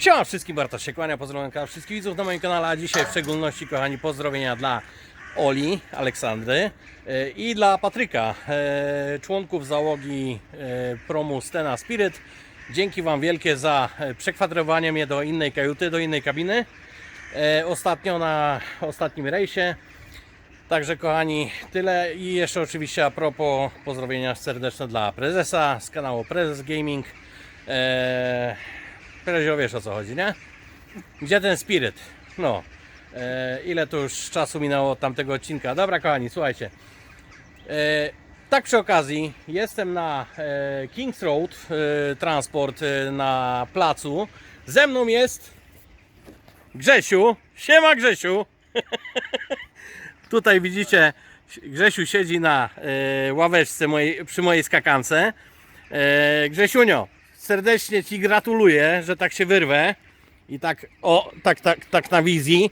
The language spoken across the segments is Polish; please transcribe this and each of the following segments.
Siema wszystkim, Bartosz się kłania, pozdrawiam wszystkich widzów na moim kanale, a dzisiaj w szczególności, kochani, pozdrowienia dla Oli, Aleksandry e, i dla Patryka, e, członków załogi e, promu Stena Spirit. Dzięki Wam wielkie za przekwaterowanie mnie do innej kajuty, do innej kabiny. Ostatnio na ostatnim rejsie. Także kochani, tyle i jeszcze oczywiście a propos pozdrowienia serdeczne dla prezesa z kanału Prezes Gaming. Prezio wiesz o co chodzi, nie? Gdzie ten spiryt? No, eee, ile to już czasu minęło od tamtego odcinka. Dobra kochani, słuchajcie. Eee, tak przy okazji, jestem na e, Kings Road e, Transport e, na placu. Ze mną jest Grzesiu. Siema Grzesiu. Tutaj widzicie, Grzesiu siedzi na e, ławeczce mojej, przy mojej skakance. E, Grzesiunio, serdecznie Ci gratuluję, że tak się wyrwę. I tak, o, tak, tak, tak na wizji.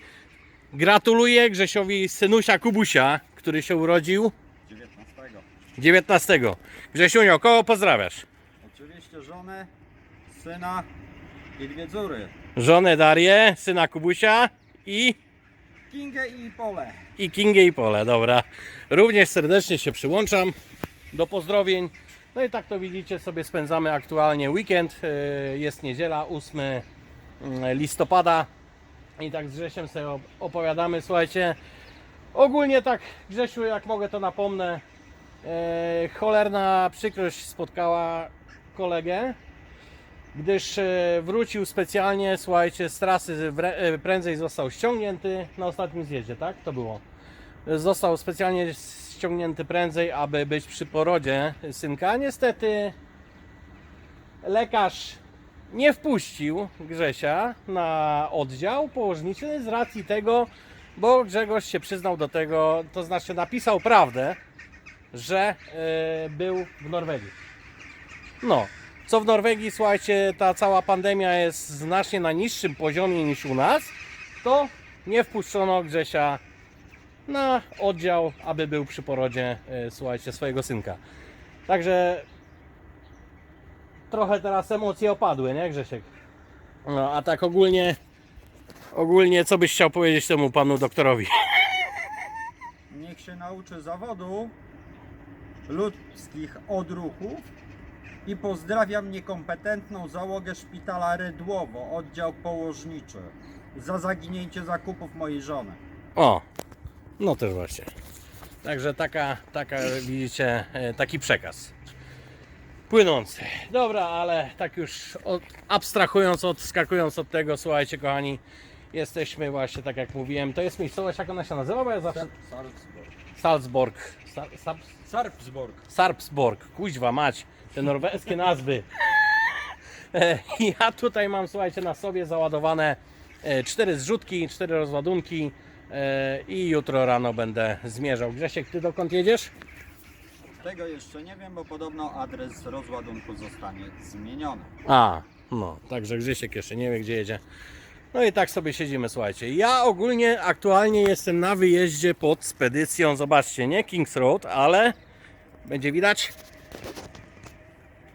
Gratuluję Grzesiowi synusia Kubusia, który się urodził 19. 19. Grzesiunio, kogo pozdrawiasz? Oczywiście żonę, syna i dwie córy. Żonę Darię, syna Kubusia i Kingę i Pole. i Kingę i Pole, dobra. Również serdecznie się przyłączam do pozdrowień. No i tak to widzicie, sobie spędzamy aktualnie weekend. Yy, Jest niedziela, 8 mm, listopada. I tak z Grzesiem sobie op- opowiadamy, słuchajcie. Ogólnie tak, Grzesiu, jak mogę to napomnę. e, Cholerna przykrość spotkała kolegę, gdyż e, wrócił specjalnie, słuchajcie, z trasy e, prędzej został ściągnięty na ostatnim zjeździe, tak? To było. Został specjalnie ściągnięty prędzej, aby być przy porodzie synka. Niestety lekarz nie wpuścił Grzesia na oddział położniczy z racji tego, bo Grzegorz się przyznał do tego, to znaczy napisał prawdę, że e, był w Norwegii. No, co w Norwegii, słuchajcie, ta cała pandemia jest znacznie na niższym poziomie niż u nas, to nie wpuszczono Grzesia na oddział, aby był przy porodzie, e, słuchajcie, swojego synka. Także trochę teraz emocje opadły, nie Grzesiek? No, a tak ogólnie, ogólnie co byś chciał powiedzieć temu panu doktorowi? Niech się nauczy zawodu ludzkich odruchów i pozdrawiam niekompetentną załogę szpitala Rydłowo, oddział położniczy za zaginięcie zakupów mojej żony. O, no też właśnie. Także taka, taka widzicie, e, taki przekaz. Płynący. Dobra, ale tak już od, abstrahując, odskakując od tego, słuchajcie kochani, jesteśmy właśnie, tak jak mówiłem, to jest miejscowość, jak ona się nazywa, bo ja zawsze... Salzburg. Sa, sa, Sarpsborg. Sarpsborg, kuźwa mać, te norweskie nazwy. E, Ja tutaj mam, słuchajcie, na sobie załadowane e, cztery zrzutki, cztery rozładunki i jutro rano będę zmierzał. Grzesiek, ty dokąd jedziesz? Tego jeszcze nie wiem, bo podobno adres rozładunku zostanie zmieniony. A, no, także Grzesiek jeszcze nie wie, gdzie jedzie. No i tak sobie siedzimy, słuchajcie. Ja ogólnie aktualnie jestem na wyjeździe pod spedycją, zobaczcie, nie Kings Road, ale będzie widać.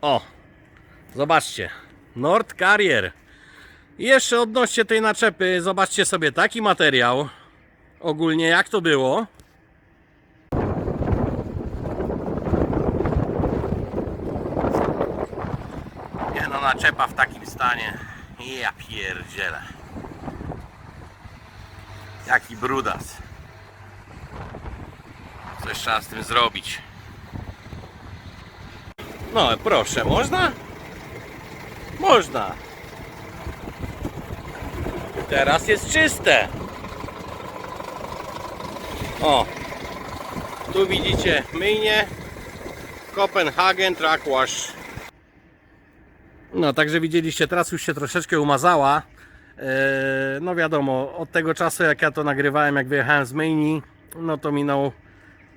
O, zobaczcie, Nord Carrier. I jeszcze odnośnie tej naczepy, zobaczcie sobie taki materiał. Ogólnie jak to było. Nie no, naczepa w takim stanie. Ja pierdzielę. Jaki brudas. Coś trzeba z tym zrobić. No, proszę, można? Można. Teraz jest czyste. O. Tu widzicie myjnie. Copenhagen Track Wash. No, także widzieliście, teraz już się troszeczkę umazała. Eee, No wiadomo, od tego czasu jak ja to nagrywałem, jak wyjechałem z myjni, no to minął,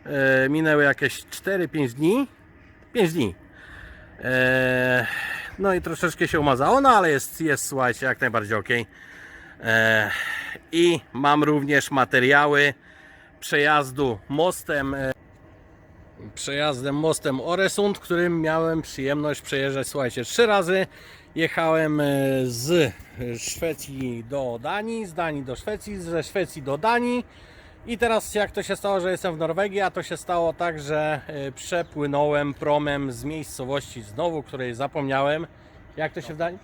e, minęły jakieś 4-5 dni. 5 dni. Eee, No i troszeczkę się umazało, no ale jest, jest słuchajcie, jak najbardziej ok. I mam również materiały przejazdu mostem e, przejazdem mostem Oresund, którym miałem przyjemność przejeżdżać, słuchajcie, trzy razy Jechałem e, z Szwecji do Danii, z Danii do Szwecji, ze Szwecji do Danii. I teraz jak to się stało, że jestem w Norwegii, a to się stało tak, że e, przepłynąłem promem z miejscowości znowu, której zapomniałem. Jak to się w Danii?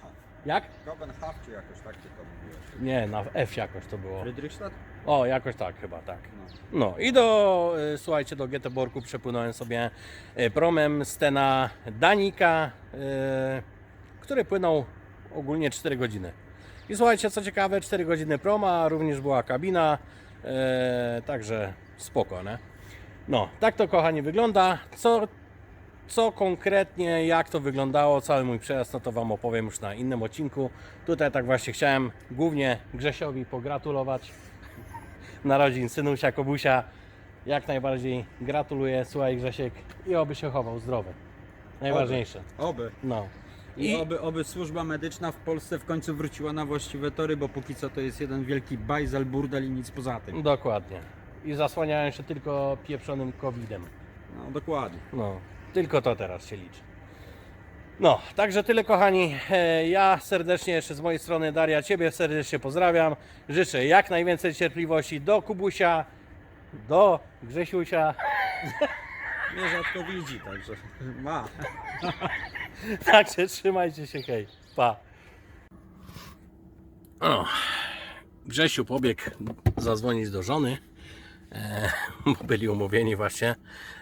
Jak? Kopenhagen czy jakoś tak ty to mówiłeś? Nie, na F jakoś to było. Friedrichstadt? O, jakoś tak chyba, tak. No. No i do, e, słuchajcie, do Göteborgu przepłynąłem sobie e, promem Stena Danika, e, który płynął ogólnie 4 godziny. I słuchajcie, co ciekawe, 4 godziny proma, również była kabina, także spoko, nie? No, tak to kochani wygląda. Co, co konkretnie, jak to wyglądało, cały mój przejazd, no to Wam opowiem już na innym odcinku. Tutaj tak właśnie chciałem głównie Grzesiowi pogratulować narodzin synusia Kobusia. Jak najbardziej gratuluję, słuchaj Grzesiek i oby się chował zdrowy. Najważniejsze. Oby. No. I, I oby, oby służba medyczna w Polsce w końcu wróciła na właściwe tory, bo póki co to jest jeden wielki bajzel, burdel i nic poza tym. dokładnie. I zasłaniają się tylko pieprzonym covidem. No dokładnie. No, tylko to teraz się liczy. No, także tyle kochani. E, Ja serdecznie jeszcze z mojej strony Daria Ciebie serdecznie pozdrawiam. Życzę jak najwięcej cierpliwości do Kubusia, do Grzesiusia. Mnie rzadko widzi, także ma. Także trzymajcie się, hej. Pa. O, Grzesiu pobiegł zadzwonić do żony, byli umówieni właśnie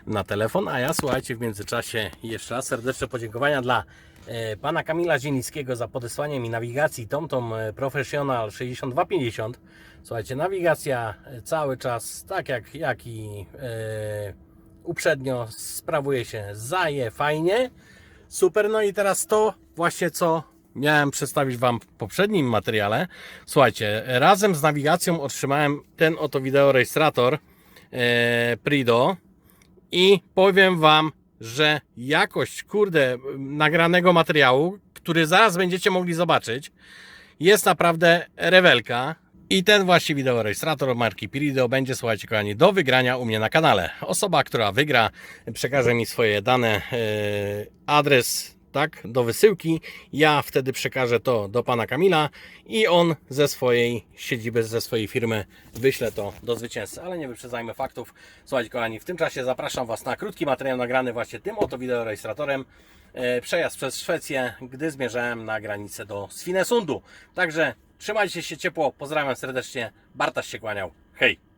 na telefon, a ja słuchajcie w międzyczasie jeszcze raz serdeczne podziękowania dla e, pana Kamila Zielińskiego za podesłanie mi nawigacji TomTom e, Professional 6250. Słuchajcie, nawigacja e, cały czas, tak jak, jak i e, uprzednio, sprawuje się zaje fajnie. Super, no i teraz to właśnie co miałem przedstawić Wam w poprzednim materiale. Słuchajcie, razem z nawigacją otrzymałem ten oto wideorejestrator e, Prido i powiem Wam, że jakość, kurde, nagranego materiału, który zaraz będziecie mogli zobaczyć, jest naprawdę rewelka. I ten właśnie wideorejestrator marki Pirido będzie, słuchajcie kochani, do wygrania u mnie na kanale. Osoba, która wygra, przekaże mi swoje dane, e, adres, tak, do wysyłki. Ja wtedy przekażę to do pana Kamila i on ze swojej siedziby, ze swojej firmy wyśle to do zwycięzcy. Ale nie wyprzedzajmy faktów. Słuchajcie kochani, w tym czasie zapraszam Was na krótki materiał nagrany właśnie tym oto wideorejestratorem. E, Przejazd przez Szwecję, gdy zmierzałem na granicę do Svinesundu. Także trzymajcie się ciepło, pozdrawiam serdecznie. Bartaś się kłaniał. Hej!